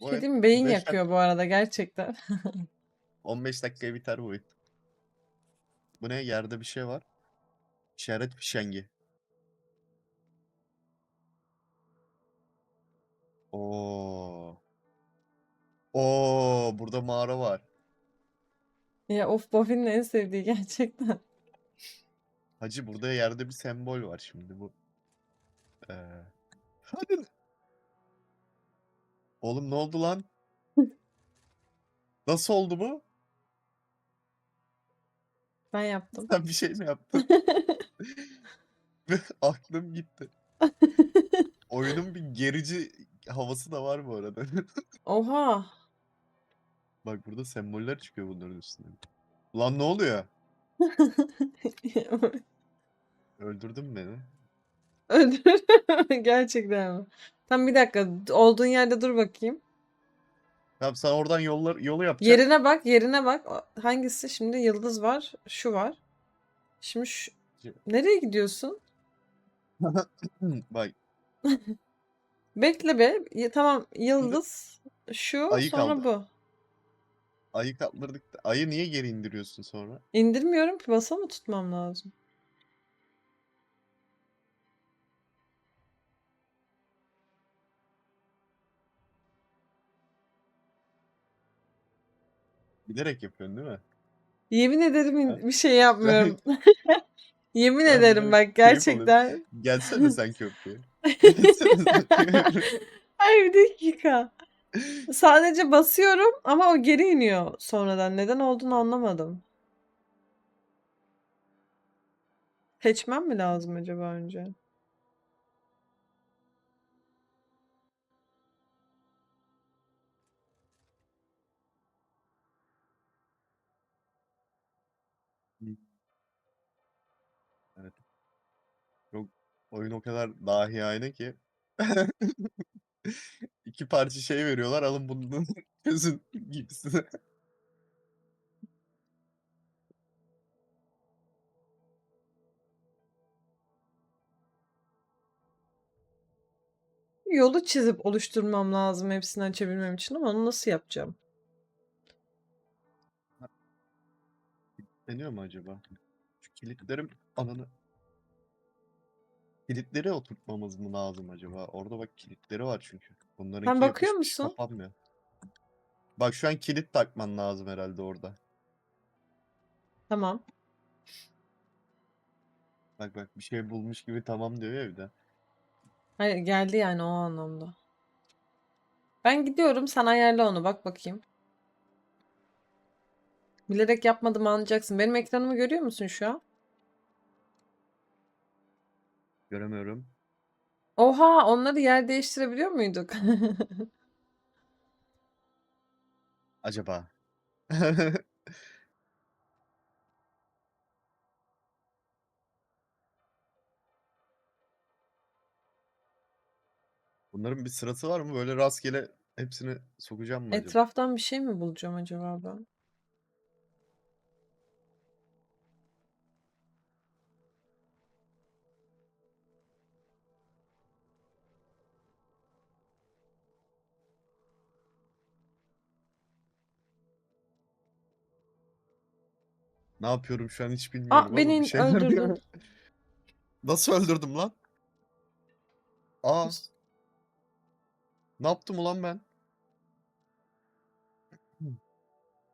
Bu mi? Beyin 5 yakıyor bu arada gerçekten. 15 dakikaya biter bu oyun. Bu ne? Yerde bir şey var. İşaret fişengi. Oo. Oo, burada mağara var. Ya of Buffy'nin en sevdiği gerçekten. Hacı burada yerde bir sembol var şimdi bu. Ee, hadi. Oğlum ne oldu lan? Nasıl oldu bu? Ben yaptım. Sen bir şey mi yaptın? Aklım gitti. Oyunun bir gerici havası da var bu arada. Oha. Bak burada semboller çıkıyor bunların üstüne. Lan ne oluyor? Öldürdün beni. Öldürür. Gerçekten mi? Tam bir dakika. Olduğun yerde dur bakayım. Tamam sen oradan yollar yolu yapacaksın. Yerine bak, yerine bak. O- Hangisi? Şimdi yıldız var, şu var. Şimdi şu... Nereye gidiyorsun? Bak Bekle be. Ya, tamam yıldız şu ayı sonra kaldı. bu. ayı kaldırdık da ayı niye geri indiriyorsun sonra? İndirmiyorum ki basa mı tutmam lazım? Bilerek yapıyorsun değil mi? Yemin ederim bir şey yapmıyorum. Yemin Ben ederim bak gerçekten. Gelsene sen köprüye. Ay bir dakika. Sadece basıyorum ama o geri iniyor sonradan. Neden olduğunu anlamadım. Seçmem mi lazım acaba önce? Evet. Çok oyun o kadar dahiyane ki. İki parça şey veriyorlar alın bunu çözün gibisine. Yolu çizip oluşturmam lazım hepsini açabilmem için ama onu nasıl yapacağım? Deniyor mu acaba? Şu kilitlerim ananı. Kilitleri oturtmamız mı lazım acaba? Orada bak kilitleri var çünkü. Bunlarınki Sen bakıyor musun? kapanmıyor. Bak şu an kilit takman lazım herhalde orada. Tamam. Bak bak bir şey bulmuş gibi tamam diyor ya bir de. Hayır geldi yani o anlamda. Ben gidiyorum sen ayarla onu bak bakayım. Bilerek yapmadım anlayacaksın. Benim ekranımı görüyor musun şu an? Göremiyorum. Oha onları yer değiştirebiliyor muyduk? Acaba. Bunların bir sırası var mı? Böyle rastgele hepsini sokacağım mı acaba? Etraftan bir şey mi bulacağım acaba ben? Ne yapıyorum şu an hiç bilmiyorum Aa beni bir in- şeyler öldürdün. Nasıl öldürdüm lan? Aa, ne yaptım ulan ben?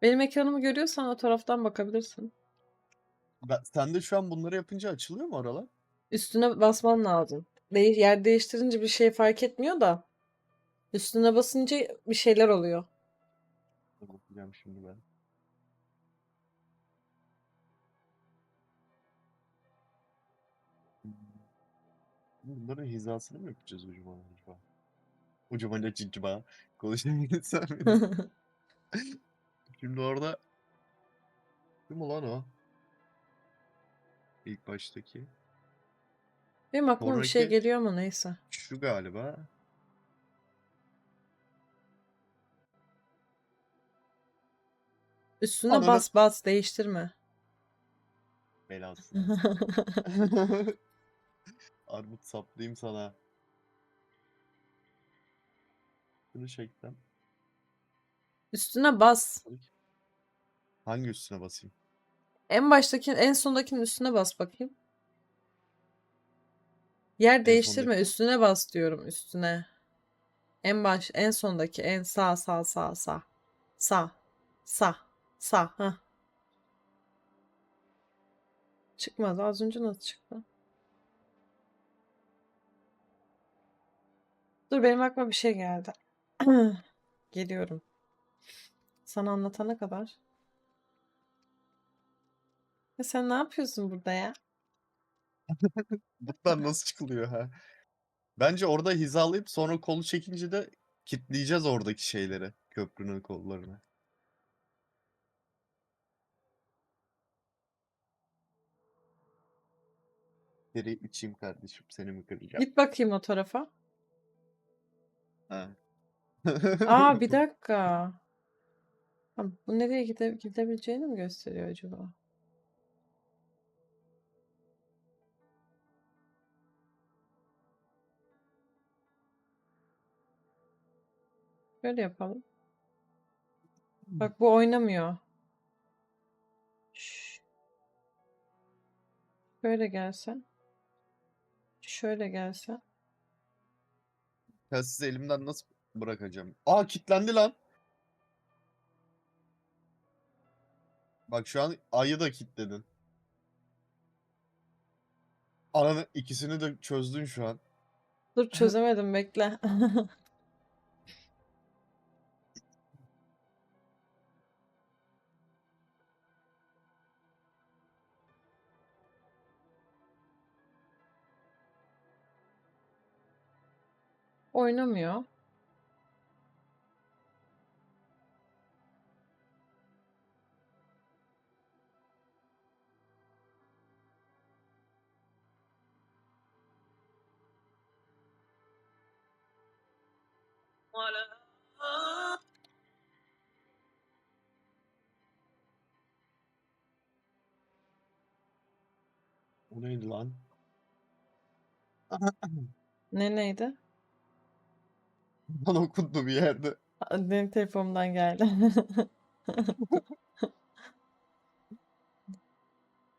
Benim ekranımı görüyorsan o taraftan bakabilirsin. Ben, sen de şu an bunları yapınca açılıyor mu oralar? Üstüne basman lazım. Değiş yer değiştirince bir şey fark etmiyor da. Üstüne basınca bir şeyler oluyor. Bakacağım şimdi ben. Bunların hizasını mı yapacağız ucuma acaba? Ucuma ne cincima? Konuşabilirsen beni. Şimdi orada kim ulan o? İlk baştaki. Benim aklıma bir şey Sonraki- geliyor ama neyse. Şu galiba. Üstüne Ananı- bas bas değiştirme. Belası. Armut saplayayım sana. Şunu çektim. Üstüne bas. Hangi üstüne basayım? En baştaki, en sondakinin üstüne bas bakayım. Yer değiştirme, sondaki. üstüne bas diyorum, üstüne. En baş, en sondaki, en sağ, sağ, sağ, sağ. Sağ, sağ, sağ. Heh. Çıkmadı. Az önce nasıl çıktı? Dur benim aklıma bir şey geldi. Geliyorum. Sana anlatana kadar. Ya sen ne yapıyorsun burada ya? Buradan nasıl çıkılıyor ha? Bence orada hizalayıp sonra kolu çekince de kitleyeceğiz oradaki şeyleri. Köprünün kollarını. Geri içeyim kardeşim. Seni mi kıracağım? Git bakayım o tarafa. Ha. Aa bir dakika. Ha, bu nereye gide gidebileceğini mi gösteriyor acaba? Böyle yapalım. Bak bu oynamıyor. Şş. Şöyle gelsen. Şöyle gelsen. Ya sizi elimden nasıl bırakacağım? Aa kilitlendi lan. Bak şu an ayı da kilitledin. Ananı ikisini de çözdün şu an. Dur çözemedim bekle. Oynamıyor. O neydi lan? Ne neydi? Bana okundu bir yerde. Benim telefonumdan geldi.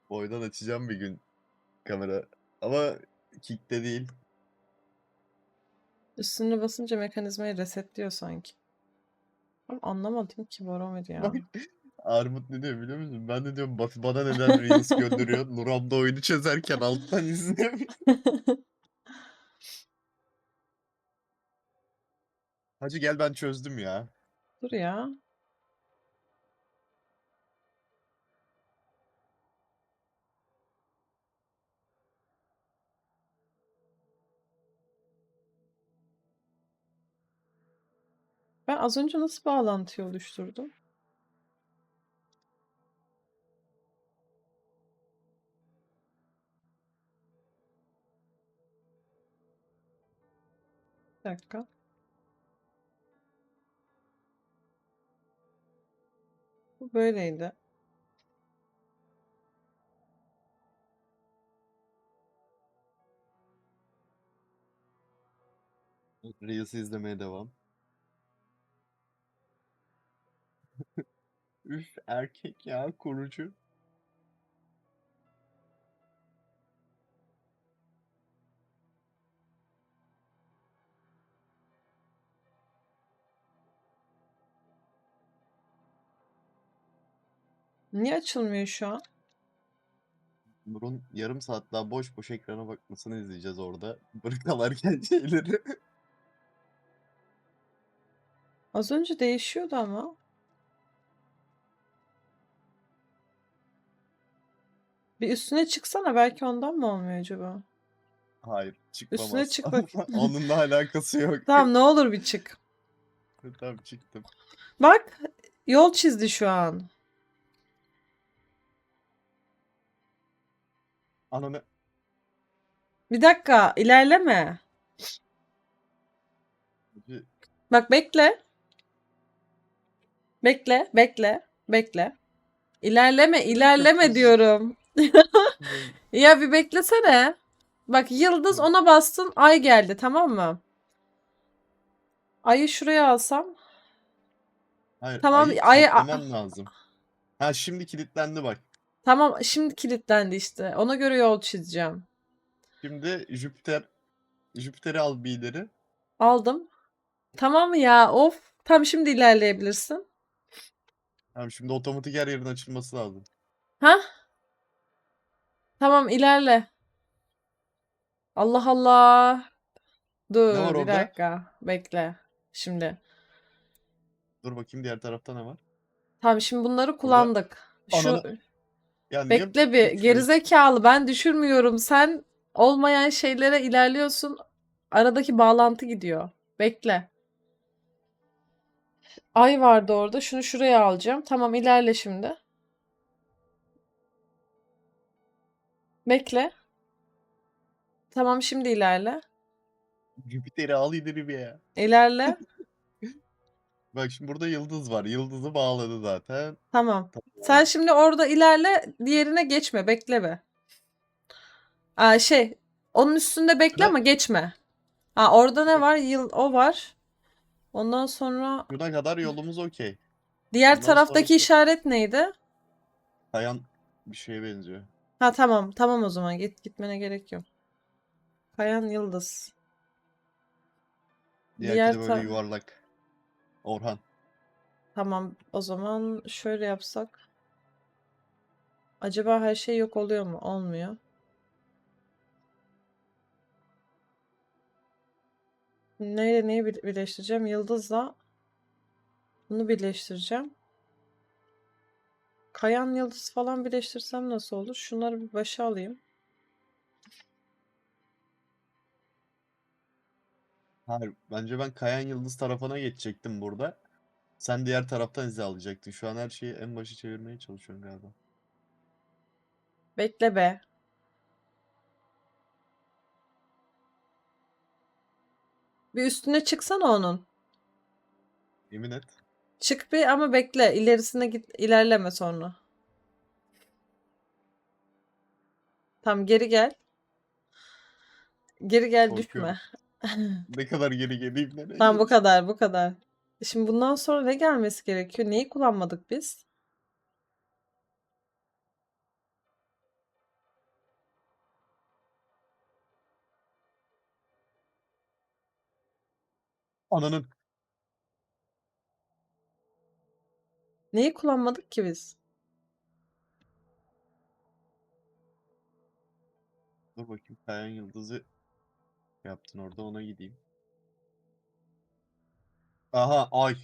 Boydan açacağım bir gün kamera. Ama kickte değil. Üstüne basınca mekanizmayı resetliyor sanki. Ama anlamadım ki Boromir ya. Armut ne diyor biliyor musun? Ben de diyorum bana neden Reels gönderiyor? Nuram da oyunu çözerken alttan izliyor. Hacı gel ben çözdüm ya. Dur ya. Ben az önce nasıl bağlantıyı oluşturdum? Bir dakika. Bu böyleydi. Reels'i izlemeye devam. Üf erkek ya kurucu. Niye açılmıyor şu an? Nur'un yarım saat daha boş boş ekrana bakmasını izleyeceğiz orada. Bırkalarken şeyleri. Az önce değişiyordu ama. Bir üstüne çıksana belki ondan mı olmuyor acaba? Hayır çıkmam Üstüne çık bakayım. Onunla alakası yok. Tamam ne olur bir çık. Tamam çıktım. Bak yol çizdi şu an. Ananı Bir dakika ilerleme. Bak bekle. Bekle, bekle, bekle. İlerleme, ilerleme diyorum. Ya bir beklesene. Bak yıldız ona bastın, ay geldi tamam mı? Ayı şuraya alsam. Hayır, Tamam, ayı ayı- lazım. Ha şimdi kilitlendi bak. Tamam şimdi kilitlendi işte. Ona göre yol çizeceğim. Şimdi Jüpiter Jüpiter'i al bir ileri. Aldım. Tamam ya of. Tam şimdi ilerleyebilirsin. Tamam şimdi otomatik her yerin açılması lazım. Ha? Tamam ilerle. Allah Allah. Dur var bir orada? dakika. Bekle. Şimdi. Dur bakayım diğer tarafta ne var? Tamam şimdi bunları kullandık. Şu Ananı- Ya niye bekle bir düşürüyorsun? gerizekalı ben düşürmüyorum. Sen olmayan şeylere ilerliyorsun. Aradaki bağlantı gidiyor. Bekle. Ay vardı orada. Şunu şuraya alacağım. Tamam ilerle şimdi. Bekle. Tamam şimdi ilerle. Jüpiter'i al ileri bir ya. İlerle. Bak şimdi burada yıldız var. Yıldızı bağladı zaten. Tamam. Sen şimdi orada ilerle, diğerine geçme, bekle be. Aa, şey, onun üstünde bekle ama geçme. Ha, orada ne var? Yıl, o var. Ondan sonra Şuna kadar yolumuz okey. diğer Ondan taraftaki sonrası- işaret neydi? Kayan bir şeye benziyor. Ha tamam, tamam o zaman git gitmene gerek yok. Kayan Yıldız. Diğer de böyle ta- yuvarlak. Orhan. Tamam, o zaman şöyle yapsak. Acaba her şey yok oluyor mu? Olmuyor. Neyle neyi bir- birleştireceğim? Yıldızla bunu birleştireceğim. Kayan yıldız falan birleştirsem nasıl olur? Şunları bir başa alayım. Hayır, bence ben Kayan Yıldız tarafına geçecektim burada. Sen diğer taraftan izi alacaktın. Şu an her şeyi en başa çevirmeye çalışıyorsun galiba. Bekle be. Bir üstüne çıksana onun. Yemin et. Çık bir ama bekle. İlerisine git, ilerleme sonra. Tamam geri gel. Geri gel Korkuyorum. düşme. Ne kadar geri geleyim nereye Tamam bu geleyim? kadar bu kadar. Şimdi bundan sonra ne gelmesi gerekiyor? Neyi kullanmadık biz? Ananın. Neyi kullanmadık ki biz? Dur bakayım Kayan Yıldız'ı yaptın orada ona gideyim. Aha ay.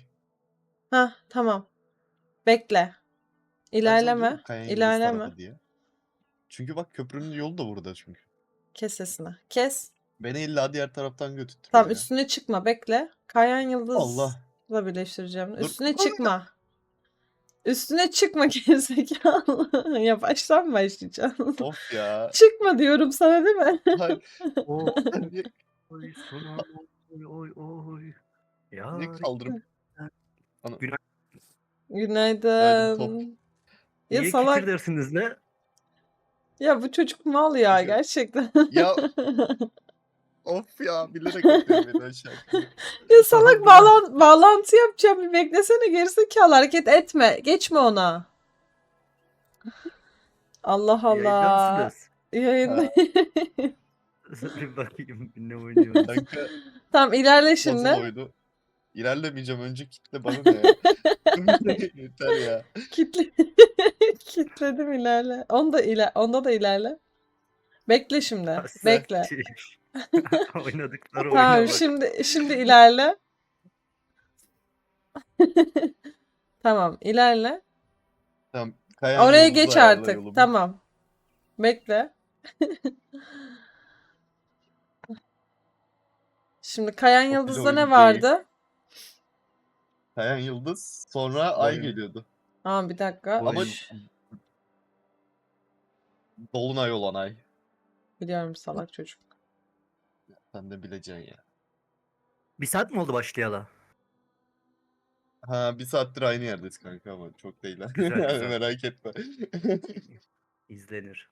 Ha tamam. Bekle. İlerleme. İlerleme. diye. Çünkü bak köprünün yolu da burada çünkü. Kes sesini. Kes. Beni illa diğer taraftan götürtüyor Tamam ya. üstüne çıkma. Bekle. Kayan Yıldız'la Allah. birleştireceğim. Dur. Üstüne çıkma. Üstüne çıkma gerizekalı. ya baştan başlayacaksın. Of ya. Çıkma diyorum sana değil mi? Hayır. Oy oy oy oy. Ya niye kaldırıp Günaydın. Ya niye salak. kikir dersiniz ne? Ya bu çocuk mal ya gerçekten. ya of ya bilerek atıyor beni aşağı. Ya salak bağlan bağlantı yapacağım bir beklesene gerizekalı hareket etme. Geçme ona. Allah Allah. Yayın. bir bakayım ne oynuyor. Kanka Tamam ilerle şimdi. oyunu. İlerlemeyeceğim önce kitle bana ne ya. Yeter ya. Kitle kitledim ilerle. Onda iler onda da ilerle. Bekle şimdi. Bekle. Oynadıkları oyuna Tamam bak. şimdi şimdi ilerle. Tamam ilerle. Tamam. Kayan Oraya geç ayarla artık. yolumu. Tamam. Bekle. Şimdi Kayan güzel Yıldız'da ne oyun vardı? Kayan Yıldız sonra ay geliyordu. Tamam bir dakika. Ama Dolunay olan ay. Biliyorum salak çocuk. Sen de bileceksin ya. Bir saat mi oldu başlayalı? Ha bir saattir aynı yerdeyiz kanka ama çok değil ha. Güzel, güzel. Merak etme. İzlenir.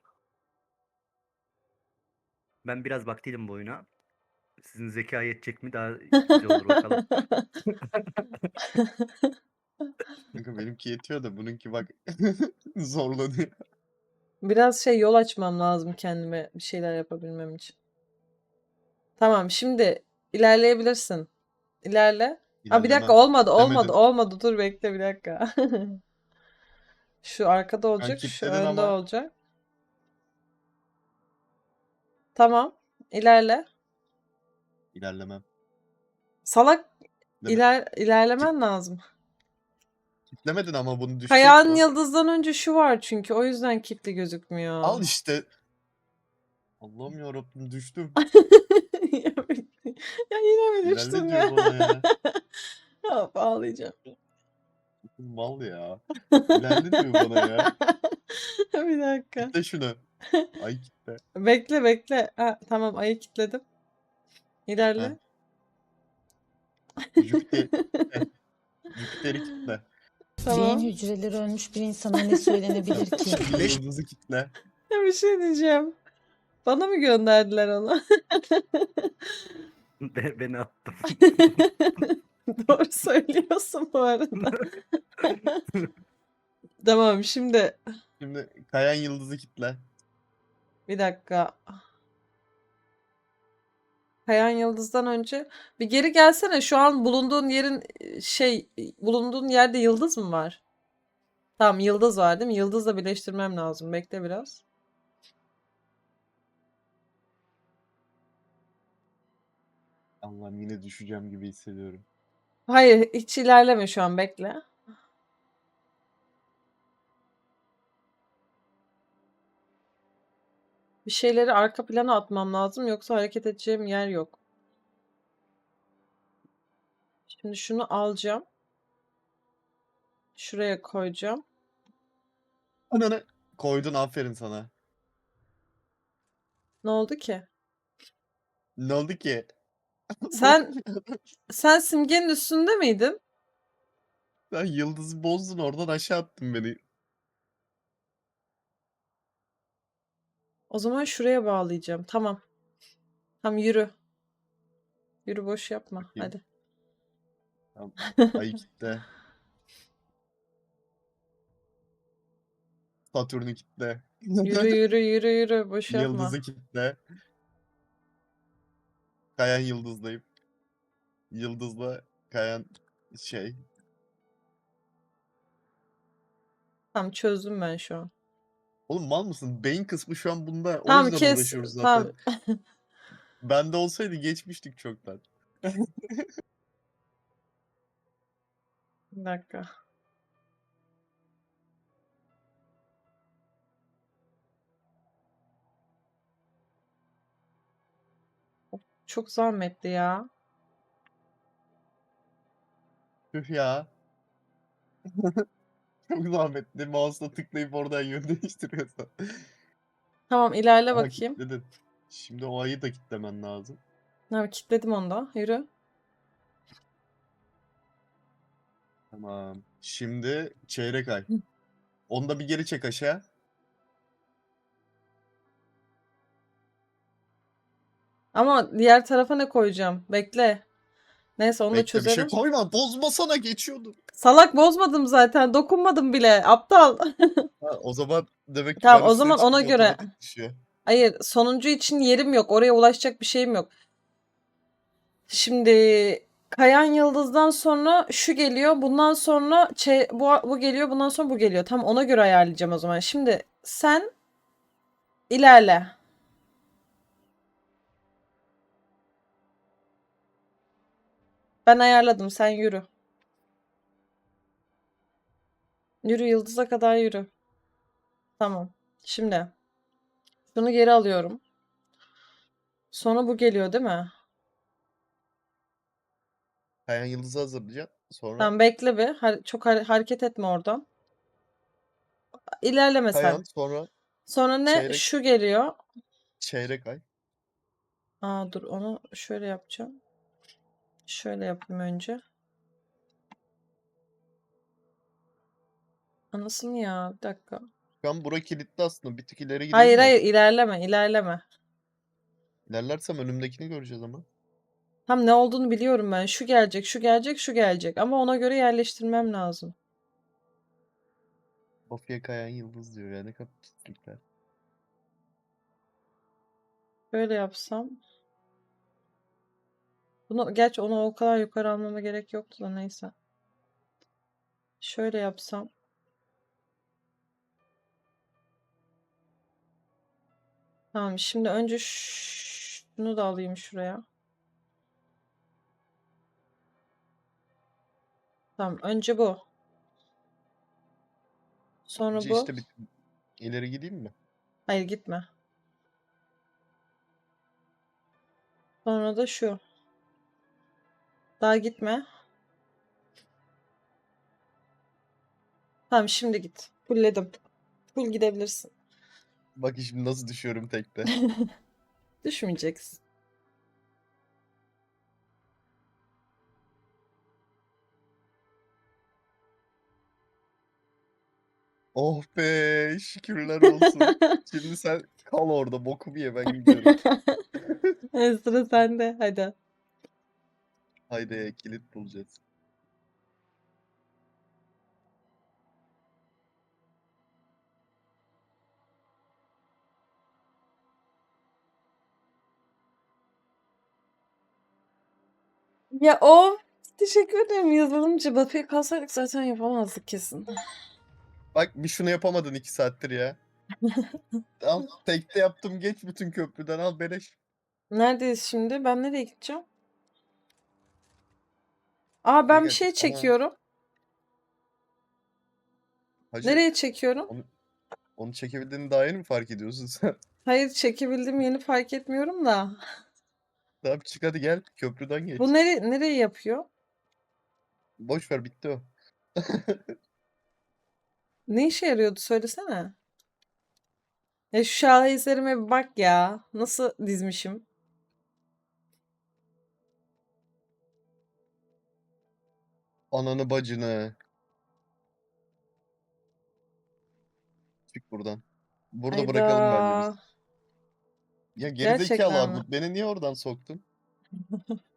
Ben biraz baktıydım bu oyuna. Sizin zeka yetecek mi daha güzel olur bakalım. Kanka benimki yetiyor da bununki bak zorlanıyor. Biraz şey yol açmam lazım kendime bir şeyler yapabilmem için. Tamam şimdi ilerleyebilirsin. İlerle. Aa, bir dakika İlerlemem. olmadı olmadı Kitlemedin. olmadı dur bekle bir dakika. Şu arkada olacak şu kilitledin önde ama. olacak. Tamam ilerle. İlerlemem. Salak iler ilerlemen lazım. Kitlemedin ama bunu düşecek Kayağın bu. yıldızdan önce şu var çünkü o yüzden kilitli gözükmüyor. Al işte. Allah'ım yarabbim düştüm. ya, ya yine mi düştün İlerle ya? diyor bana ya. Hop, ağlayacağım. Mal ya. İlerle diyor bana ya. Bir dakika. Kitle şunu. Ay kitle. Bekle bekle. Ha, tamam ayı kilitledim. İlerle. Jüpiter. Jüpiter'i kitle. Tamam. Beyin hücreleri ölmüş bir insana ne söylenebilir ki? Yıldızı kitle. Ya bir şey diyeceğim. Bana mı gönderdiler onu? Be- beni attım. Doğru söylüyorsun bu arada. Tamam şimdi Şimdi kayan yıldızı kitle. bir dakika. Kayan Yıldız'dan önce bir geri gelsene. Şu an bulunduğun yerin e, şey bulunduğun yerde yıldız mı var? Tamam yıldız var değil mi? Yıldızla birleştirmem lazım. Bekle biraz. Allah'ım yine düşeceğim gibi hissediyorum. Hayır hiç ilerleme şu an bekle. Bir şeyleri arka plana atmam lazım yoksa hareket edeceğim yer yok. Şimdi şunu alacağım. Şuraya koyacağım. Ananı koydun aferin sana. Ne oldu ki? Ne oldu ki? Sen sen simgenin üstünde miydin? Sen yıldızı bozdun oradan aşağı attın beni. O zaman şuraya bağlayacağım. Tamam. Tamam yürü. Yürü boş yapma. Bakayım. Hadi. Ay kitle. Satürn'ü kitle. Yürü yürü yürü yürü boş yapma. Yıldızı kitle. Kayan yıldızlayıp. Yıldızla kayan şey. Tamam çözdüm ben şu an. Oğlum mal mısın? Beyin kısmı şu an bunda. O Tamam yüzden kes. uğraşıyoruz zaten. Tamam. Bende olsaydı geçmiştik çoktan. Bir dakika. Çok zahmetli ya. Tüh ya. Çok zahmetli. Mouse'la tıklayıp oradan yön değiştiriyorsan. Tamam ilerle Aha, bakayım. kilitledin. Şimdi o ayı da kitlemen lazım. Tamam kilitledim onu da. Yürü. Tamam. Şimdi çeyrek ay. Onu da bir geri çek aşağı. Ama diğer tarafa ne koyacağım? Bekle. Neyse onu da Bekle bir şey çözerim. koyma. Bozmasana geçiyordun. Salak bozmadım zaten. Dokunmadım bile. Aptal. Ha, o zaman demek ki Tamam, ben o üstüne zaman ona göre. otomatik düşüyor. Hayır, sonuncu için yerim yok. Oraya ulaşacak bir şeyim yok. Şimdi Kayan Yıldız'dan sonra şu geliyor. Bundan sonra çe- bu, bu geliyor. Bundan sonra bu geliyor. Tam ona göre ayarlayacağım o zaman. Şimdi sen ilerle. Ben ayarladım. Sen yürü. Yürü yıldıza kadar yürü. Tamam. Şimdi şunu geri alıyorum. Sonra bu geliyor değil mi? Kayan yıldızı hazırlayacaksın. Sonra Tamam bekle bir. Har- çok har- hareket etme oradan. İlerleme sen. kayan sonra Sonra ne? çeyrek- Şu geliyor. çeyrek ay. Aa dur onu şöyle yapacağım. Şöyle yapayım önce. Anasını ya. Bir dakika. Şu an bura kilitli aslında. Bir tık ileri gidelim Hayır mi? hayır ilerleme ilerleme. İlerlersem önümdekini göreceğiz ama. Tam ne olduğunu biliyorum ben. Şu gelecek, şu gelecek, şu gelecek. Ama ona göre yerleştirmem lazım. Bafya kayan yıldız diyor ya ne kadar pislikler. Böyle yapsam. Bunu, gerçi onu o kadar yukarı almama gerek yoktu da neyse. Şöyle yapsam. Tamam, şimdi önce şunu da alayım şuraya. Tamam, önce bu. Sonra bu. işte bir ileri gideyim mi? Hayır gitme. Sonra da şu. Daha gitme. Tamam şimdi git. Fullledim. Full gidebilirsin. Bak şimdi nasıl düşüyorum tekte. Düşmeyeceksin. Oh be şükürler olsun. Şimdi sen kal orada bokumu ye ben gidiyorum. Evet, sıra sende. Hadi. Haydi kilit bulacağız. Ya o teşekkür ederim yazılımcı. Buffy'ye kalsaydık zaten yapamazdık kesin. Bak bir şunu yapamadın iki saattir ya. Al tekte yaptım geç bütün köprüden al beleş. Neredeyiz şimdi? Ben nereye gideceğim? Aa ben bir şey Ama- çekiyorum. Hacı Nereye çekiyorum? onu çekebildiğini daha yeni mi fark ediyorsun sen? Hayır çekebildim yeni fark etmiyorum da. Tamam çık hadi gel köprüden geç. Bu nere nereye yapıyor? Boş ver bitti o. Ne işe yarıyordu söylesene. Ya şu şaheserime bir bak ya. Nasıl dizmişim? Ananı bacını. Çık buradan. Burada bırakalım bence biz. Hayda. Ya gerizekalı Gerçekten mi? Armut beni niye oradan soktun?